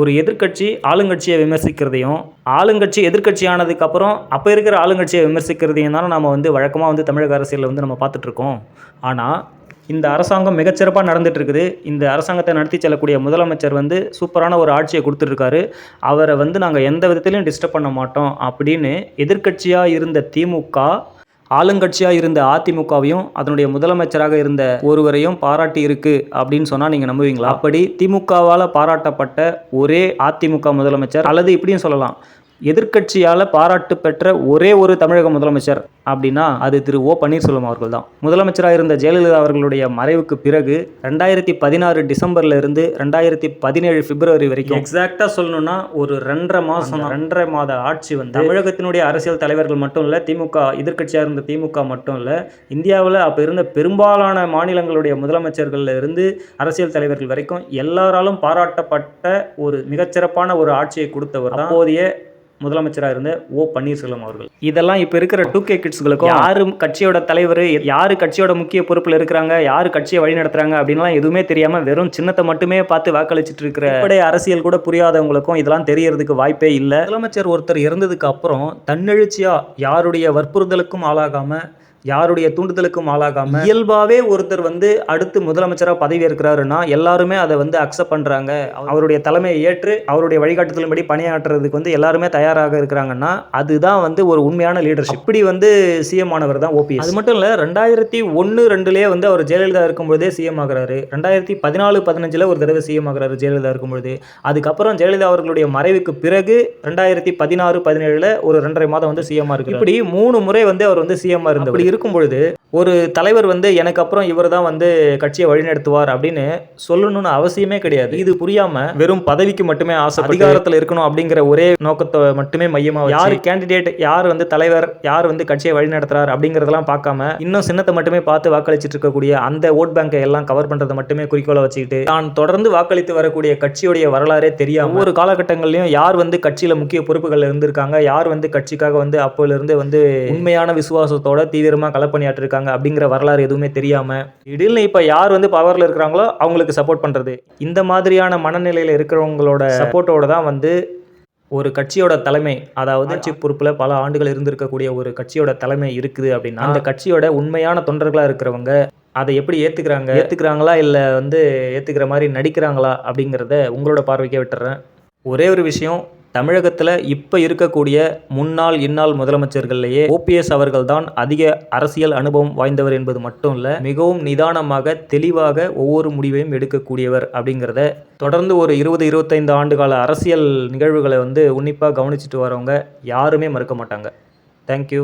ஒரு எதிர்க்கட்சி ஆளுங்கட்சியை விமர்சிக்கிறதையும் ஆளுங்கட்சி எதிர்க்கட்சி ஆனதுக்கப்புறம் அப்போ இருக்கிற ஆளுங்கட்சியை விமர்சிக்கிறதையும் தானே நம்ம வந்து வழக்கமாக வந்து தமிழக அரசியலில் வந்து நம்ம பார்த்துட்ருக்கோம். ஆனால் இந்த அரசாங்கம் மிகச்சிறப்பாக நடந்துகிட்ருக்குது இருக்குது இந்த அரசாங்கத்தை நடத்தி செல்லக்கூடிய முதலமைச்சர் வந்து சூப்பரான ஒரு ஆட்சியை கொடுத்துட்ருக்காரு. அவரை வந்து நாங்கள் எந்த விதத்திலையும் டிஸ்டர்ப் பண்ண மாட்டோம் அப்படின்னு எதிர்க்கட்சியாக இருந்த திமுக ஆளுங்கட்சியாக இருந்த அதிமுகவையும் அதனுடைய முதலமைச்சராக இருந்த ஒருவரையும் பாராட்டி இருக்கு அப்படின்னு சொன்னால் நீங்கள் நம்புவீங்களா? அப்படி திமுகவால் பாராட்டப்பட்ட ஒரே அதிமுக முதலமைச்சர் அல்லது இப்படியும் சொல்லலாம் எதிர்க்கட்சியால் பாராட்டு பெற்ற ஒரே ஒரு தமிழக முதலமைச்சர் அப்படின்னா அது திரு ஓ பன்னீர்செல்வம் அவர்கள் தான். முதலமைச்சராக இருந்த ஜெயலலிதா அவர்களுடைய மறைவுக்கு பிறகு ரெண்டாயிரத்தி பதினாறு டிசம்பர்ல இருந்து ரெண்டாயிரத்தி பதினேழு பிப்ரவரி வரைக்கும் எக்ஸாக்டாக சொல்லணும்னா ஒரு ரெண்டரை மாதம் ரெண்டரை மாத ஆட்சி வந்து தமிழகத்தினுடைய அரசியல் தலைவர்கள் மட்டும் இல்லை திமுக எதிர்க்கட்சியாக இருந்த திமுக மட்டும் இல்லை இந்தியாவில் அப்போ இருந்த பெரும்பாலான மாநிலங்களுடைய முதலமைச்சர்கள்ல இருந்து அரசியல் தலைவர்கள் வரைக்கும் எல்லாராலும் பாராட்டப்பட்ட ஒரு மிகச்சிறப்பான ஒரு ஆட்சியை கொடுத்தவர் தான் அப்போதைய முதலமைச்சராக இருந்த ஓ பன்னீர்செல்வம் அவர்கள். இதெல்லாம் இப்போ இருக்கிற டூ கே கிட்ஸ்களுக்கும் யார் கட்சியோட தலைவர் யார் கட்சியோட முக்கிய பொறுப்பில் இருக்கிறாங்க யார் கட்சியை வழி நடத்துறாங்க அப்படின்லாம் எதுவுமே தெரியாமல் வெறும் சின்னத்தை மட்டுமே பார்த்து வாக்களிச்சுட்டு இருக்கிற இப்படி அரசியல் கூட புரியாதவங்களுக்கும் இதெல்லாம் தெரியறதுக்கு வாய்ப்பே இல்லை. முதலமைச்சர் ஒருத்தர் இறந்ததுக்கு அப்புறம் தன்னெழுச்சியாக யாருடைய வற்புறுத்தலுக்கும் ஆளாகாமல் யாருடைய தூண்டுதலுக்கும் ஆளாகாம இயல்பாவே ஒருத்தர் வந்து அடுத்து முதலமைச்சராக பதவி இருக்கிறாருன்னா எல்லாருமே அதை வந்து அக்செப்ட் பண்றாங்க. அவருடைய தலைமையை ஏற்று அவருடைய வழிகாட்டுதலின்படி பணியாற்றுறதுக்கு வந்து எல்லாருமே தயாராக இருக்கிறாங்கன்னா அதுதான் வந்து ஒரு உண்மையான லீடர்ஷிப் இப்படி வந்து சிஎம் ஆனவர் தான் ஓபிஎஸ் அது மட்டும் இல்லை ரெண்டாயிரத்தி ஒன்று ரெண்டுலேயே வந்து அவர் ஜெயலலிதா இருக்கும்பொழுதே சிஎம் ஆகுறாரு. ரெண்டாயிரத்தி பதினாலு பதினஞ்சில் ஒரு தடவை சிஎம் ஆகுறாரு ஜெயலலிதா இருக்கும்பொழுது அதுக்கப்புறம் ஜெயலலிதா அவர்களுடைய மறைவுக்கு பிறகு ரெண்டாயிரத்தி பதினாறு பதினேழுல ஒரு ரெண்டரை மாதம் வந்து சிஎம் இருக்கு இப்படி மூணு முறை வந்து அவர் வந்து சிஎம் இருந்தவர். அப்படி இருக்கும் பொழுது ஒரு தலைவர் வந்து எனக்கு அப்புறம் இவர் தான் வந்து கட்சியை வழிநடத்துவார் அப்படின்னு சொல்லணும்னு அவசியமே கிடையாது. இது புரியாம வெறும் பதவிக்கு மட்டுமே ஆசை அதிகாரத்தில் இருக்கணும் அப்படிங்கிற ஒரே நோக்கத்தை மட்டுமே மையமா யார் கேண்டிடேட் யார் வந்து தலைவர் யார் வந்து கட்சியை வழிநடத்துறார் அப்படிங்கறதெல்லாம் பார்க்காம இன்னும் சின்னத்தை மட்டுமே பார்த்து வாக்களிச்சிட்டு இருக்கக்கூடிய அந்த ஓட் பேங்கை எல்லாம் கவர் பண்றதை மட்டுமே குறிக்கோளை வச்சுக்கிட்டு தான் தொடர்ந்து வாக்களித்து வரக்கூடிய கட்சியுடைய வரலாறே தெரியாம ஒவ்வொரு காலகட்டங்கள்லயும் யார் வந்து கட்சியில முக்கிய பொறுப்புகள் இருந்திருக்காங்க யார் வந்து கட்சிக்காக வந்து அப்போல இருந்து வந்து உண்மையான விசுவாசத்தோட தீவிரமா களப்பணியாற்றிருக்காங்க அப்படிங்கிற வரலாறு எதுவுமே தெரியாம திடீர்னு இப்ப யார் வந்து பவர்ல இருக்கிறாங்களோ அவங்களுக்கு சப்போர்ட் பண்றது. இந்த மாதிரியான மனநிலையில இருக்கிறவங்களோட சப்போர்ட்டோட தான் வந்து ஒரு கட்சியோட தலைமை அதாவது ஆட்சி பொறுப்பில் பல ஆண்டுகள் இருந்திருக்கக்கூடிய ஒரு கட்சியோட தலைமை இருக்குது அப்படின்னா அந்த கட்சியோட உண்மையான தொண்டர்களாக இருக்கிறவங்க அதை எப்படி ஏற்றுக்கிறாங்க ஏற்றுக்கிறாங்களா இல்லை வந்து ஏற்றுக்கிற மாதிரி நடிக்கிறாங்களா அப்படிங்கிறத உங்களோட பார்வைக்கே விட்டுறேன். ஒரே ஒரு விஷயம் தமிழகத்தில் இப்போ இருக்கக்கூடிய முன்னாள் இன்னாள் முதலமைச்சர்கள்லேயே ஓபிஎஸ் அவர்கள் தான் அதிக அரசியல் அனுபவம் வாய்ந்தவர் என்பது மட்டும் இல்லை மிகவும் நிதானமாக தெளிவாக ஒவ்வொரு முடிவையும் எடுக்கக்கூடியவர் அப்படிங்கிறத தொடர்ந்து ஒரு இருபது இருபத்தைந்து ஆண்டுகால அரசியல் நிகழ்வுகளை வந்து உன்னிப்பாக கவனிச்சிட்டு வரவங்க யாருமே மறுக்க மாட்டாங்க. தேங்க்யூ